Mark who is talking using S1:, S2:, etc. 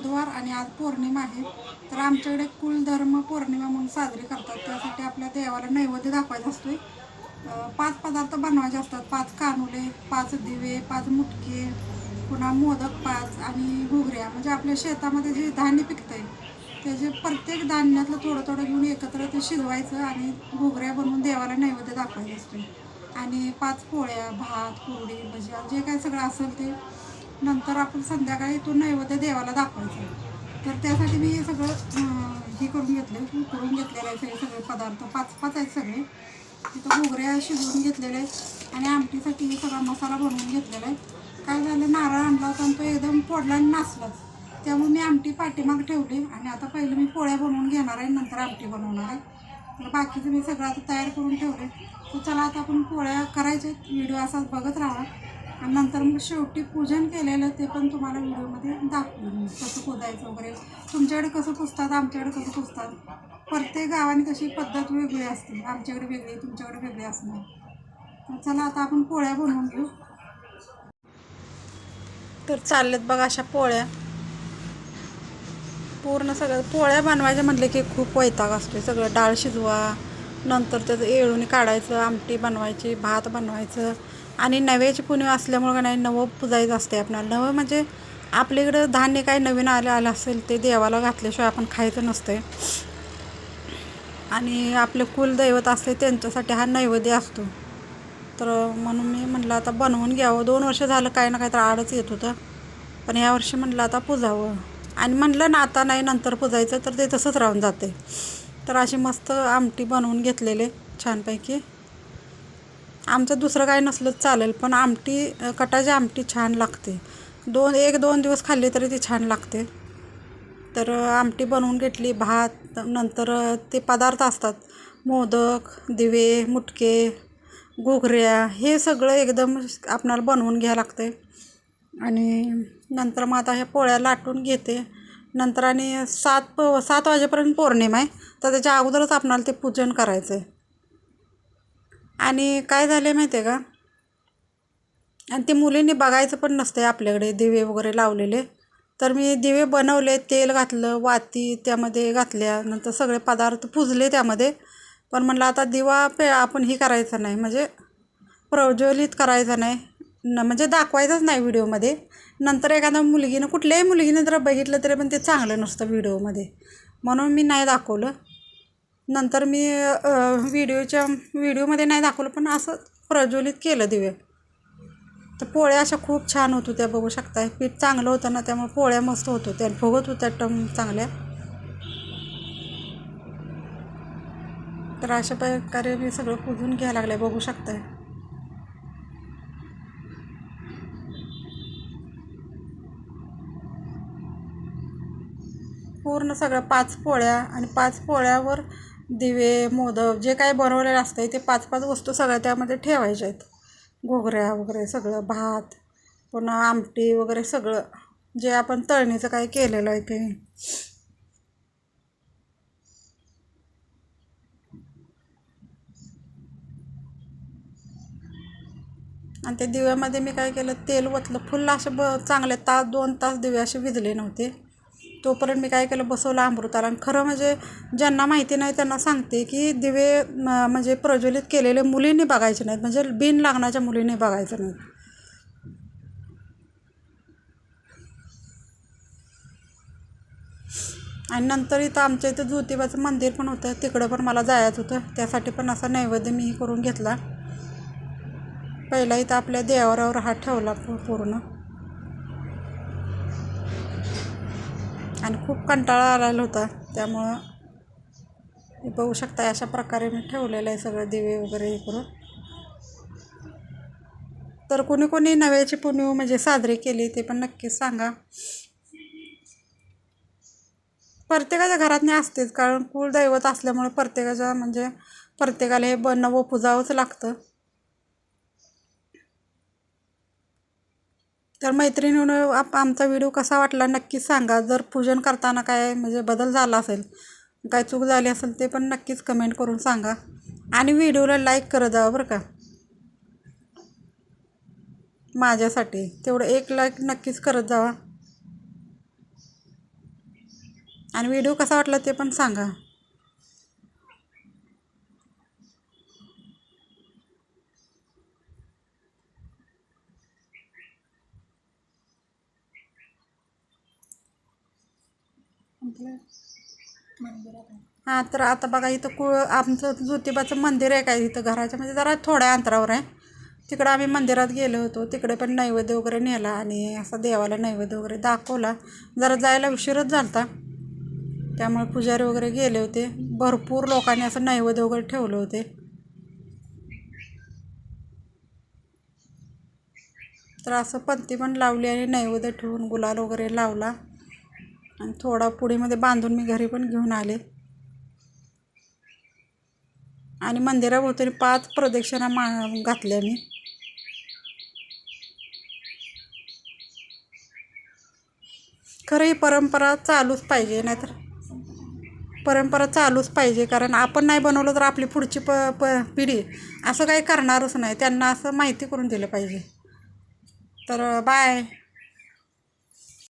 S1: बुधवार आणि आज पौर्णिमा आहे. तर आमच्याकडे कुलधर्म पौर्णिमा म्हणून साजरी करतात. त्यासाठी आपल्या देवाला नैवेद्य दाखवायचा असतोय. पाच पदार्थ बनवायचे असतात. पाच कानुले पाच दिवे पाच मुटके पुन्हा मोदक पाच आणि घुगऱ्या. म्हणजे आपल्या शेतामध्ये जे धान्य पिकतं आहे त्याचे प्रत्येक धान्यातलं थोडं थोडं घेऊन एकत्र ते शिजवायचं आणि घुगऱ्या बनवून देवाला नैवेद्य दाखवायचं असतो आणि पाच पोळ्या भात कुरडी भज्या जे काय सगळं असेल ते नंतर आपण संध्याकाळी तो नैवेद्य देवाला दाखवायचा. तर त्यासाठी मी हे सगळं हे करून घेतलं करून घेतलेलं आहे सगळे सगळे पदार्थ. पाच पाच आहेत सगळे. तिथं घोगऱ्या शिजवून घेतलेले आहेत आणि आमटीसाठी हे सगळा मसाला बनवून घेतलेला आहे. काय झालं नारळ आणला होता आणि तो एकदम फोडला आणि नाचलाच त्यामुळे मी आमटी पाठीमाग ठेवली आणि आता पहिलं मी पोळ्या बनवून घेणार आहे नंतर आमटी बनवणार आहे. तर बाकीचं मी सगळं आता तयार करून ठेवले तर चला आता आपण पोळ्या करायचे व्हिडिओ असाच बघत राहा. आणि नंतर मग शेवटी पूजन केलेलं ते पण तुम्हाला व्हिडिओमध्ये दाखवून कसं पुजायचं वगैरे. तुमच्याकडे कसं पुजतात आमच्याकडे कसं पुजतात प्रत्येक गावाने कशी पद्धत वेगळी असते. आमच्याकडे वेगळी तुमच्याकडे वेगळी असणार. तर चला आता आपण पोळ्या बनवून घेऊ. तर चाललेत बघा अशा पोळ्या. पूर्ण सगळं पोळ्या बनवायच्या म्हटले की खूप वैताग असतो सगळं डाळ शिजवा नंतर त्याचं येळून काढायचं आमटी बनवायची भात बनवायचं. आणि नव्याची पुणे असल्यामुळं का नाही नवं पुजायचं असते आपल्याला. नवं म्हणजे आपल्याकडं धान्य काय नवीन आलं आलं असेल ते देवाला घातल्याशिवाय आपण खायचं नसते आणि आपले कुलदैवत असते त्यांच्यासाठी हा नैवेद्य असतो. तर म्हणून मी म्हटलं आता बनवून घ्यावं. दोन वर्ष झालं काय ना काय तर आडच येत होतं. पण ह्या वर्षी म्हटलं आता पुजावं. आणि म्हटलं ना आता नाही नंतर पुजायचं तर ते तसंच राहून जाते तर अशी मस्त आमटी बनवून घेतलेले छानपैकी. आमचं दुसरं काय नसलं चालेल पण आमटी कटाची आमटी छान लागते. दोन एक दोन दिवस खाल्ली तरी ती छान लागते. तर आमटी बनवून घेतली भात नंतर ते पदार्थ असतात. मोदक दिवे मुटके घुघऱ्या हे सगळं एकदम आपणाला बनवून घ्यावं लागते. आणि नंतर मग आता ह्या पोळ्या लाटून घेते. नंतर आणि सात प सात वाजेपर्यंत पौर्णिमा आहे. तर त्याच्या अगोदरच आपणाला ते पूजन करायचं आहे आणि काय झालं आहे माहिती आहे का? आणि ते मुलींनी बघायचं पण नसतं आहे आपल्याकडे दिवे वगैरे लावलेले. तर मी दिवे बनवले तेल घातलं वाती त्यामध्ये घातल्या नंतर सगळे पदार्थ पुजले त्यामध्ये. पण म्हणलं आता दिवा पे आपण ही करायचं नाही म्हणजे प्रज्वलित करायचं नाही. न म्हणजे दाखवायचंच नाही व्हिडिओमध्ये. नंतर एखाद्या मुलगीनं कुठल्याही मुलगीनं जर बघितलं तरी पण ते चांगलं नसतं व्हिडिओमध्ये. म्हणून मी नाही दाखवलं. नंतर मी व्हिडिओच्या व्हिडिओमध्ये नाही दाखवलं पण असं प्रज्वलित केलं दिवे तर पोळ्या अशा खूप छान होत होत्या बघू शकताय. पीठ चांगलं होतं ना त्यामुळे पोळ्या मस्त होत होत्या. फुगत होत्या टम चांगल्या. तर अशा प्रकारे मी सगळं पुजून घ्यायला लागले बघू शकताय. पूर्ण सगळं पाच पोळ्या आणि पाच पोळ्यावर दिवे मोदक जे काही बनवलेलं असतं ते पाच पाच वस्तू सगळ्या त्यामध्ये ठेवायच्या आहेत. घोगऱ्या वगैरे सगळं भात पुन्हा आमटी वगैरे सगळं जे आपण तळणीचं काही केलेलं आहे ते. आणि ते दिव्यामध्ये मी काय केलं तेल ओतलं. फुल असे ब चांगले तास दोन तास दिवे असे विजले नव्हते. तोपर्यंत मी काय केलं? बसवलं अमृताला. आणि खरं म्हणजे ज्यांना माहिती नाही त्यांना सांगते की दिवे म्हणजे प्रज्वलित केलेले मुलींनी बघायचे नाहीत. म्हणजे बिन लागण्याच्या मुलींनी बघायचं नाहीत. आणि नंतर इथं आमच्या इथं ज्योतिबाचं मंदिर पण होतं. तिकडं पण मला जायचं होतं. त्यासाठी पण असा नैवेद्य मी करून घेतला. पहिला इथं आपल्या देवारावर हात ठेवला पूर्ण. आणि खूप कंटाळा आलेला होता. त्यामुळं हे बघू शकता अशा प्रकारे मी ठेवलेलं आहे सगळं दिवे वगैरे हे करून. तर कोणी कोणी नव्याची पुण्य म्हणजे साजरी केली ते पण नक्कीच सांगा. प्रत्येकाच्या घरात नाही असतेच कारण कुलदैवत असल्यामुळे प्रत्येकाच्या म्हणजे प्रत्येकाला हे बनवं पुजावंच लागतं. तर मैत्रिणीनं आप आमचा व्हिडिओ कसा वाटला नक्कीच सांगा. जर पूजन करताना काय म्हणजे बदल झाला असेल काय चूक झाली असेल ते पण नक्कीच कमेंट करून सांगा. आणि व्हिडिओला लाईक करत जावं बरं का. माझ्यासाठी. तेवढं एक लाईक नक्कीच करत जावा. आणि व्हिडिओ कसा वाटला ते पण सांगा. हां तर आता बघा इथं कुळ आमचं ज्योतिबाचं मंदिर आहे काय इथं घराच्या म्हणजे जरा थोड्या अंतरावर आहे. तिकडं आम्ही मंदिरात गेलो होतो. तिकडे पण नैवेद्य वगैरे नेला आणि असं देवाला नैवेद्य वगैरे दाखवला. जरा जायला उशीरच झालता. त्यामुळे पुजारी वगैरे गेले होते. भरपूर लोकांनी असं नैवेद्य वगैरे ठेवले होते. तर असं पंथी पण लावली आणि नैवेद्य ठेवून गुलाल वगैरे लावला. आणि थोडा पुडीमध्ये बांधून मी घरी पण घेऊन आले. आणि मंदिराभोवतानी पाच प्रदक्षिणा मा घातल्या मी. खरं ही परंपरा चालूच पाहिजे नाहीतर परंपरा चालूच पाहिजे कारण आपण नाही बनवलं तर आपली पुढची प प पिढी असं काही करणारच नाही. त्यांना असं माहिती करून दिलं पाहिजे. तर बाय.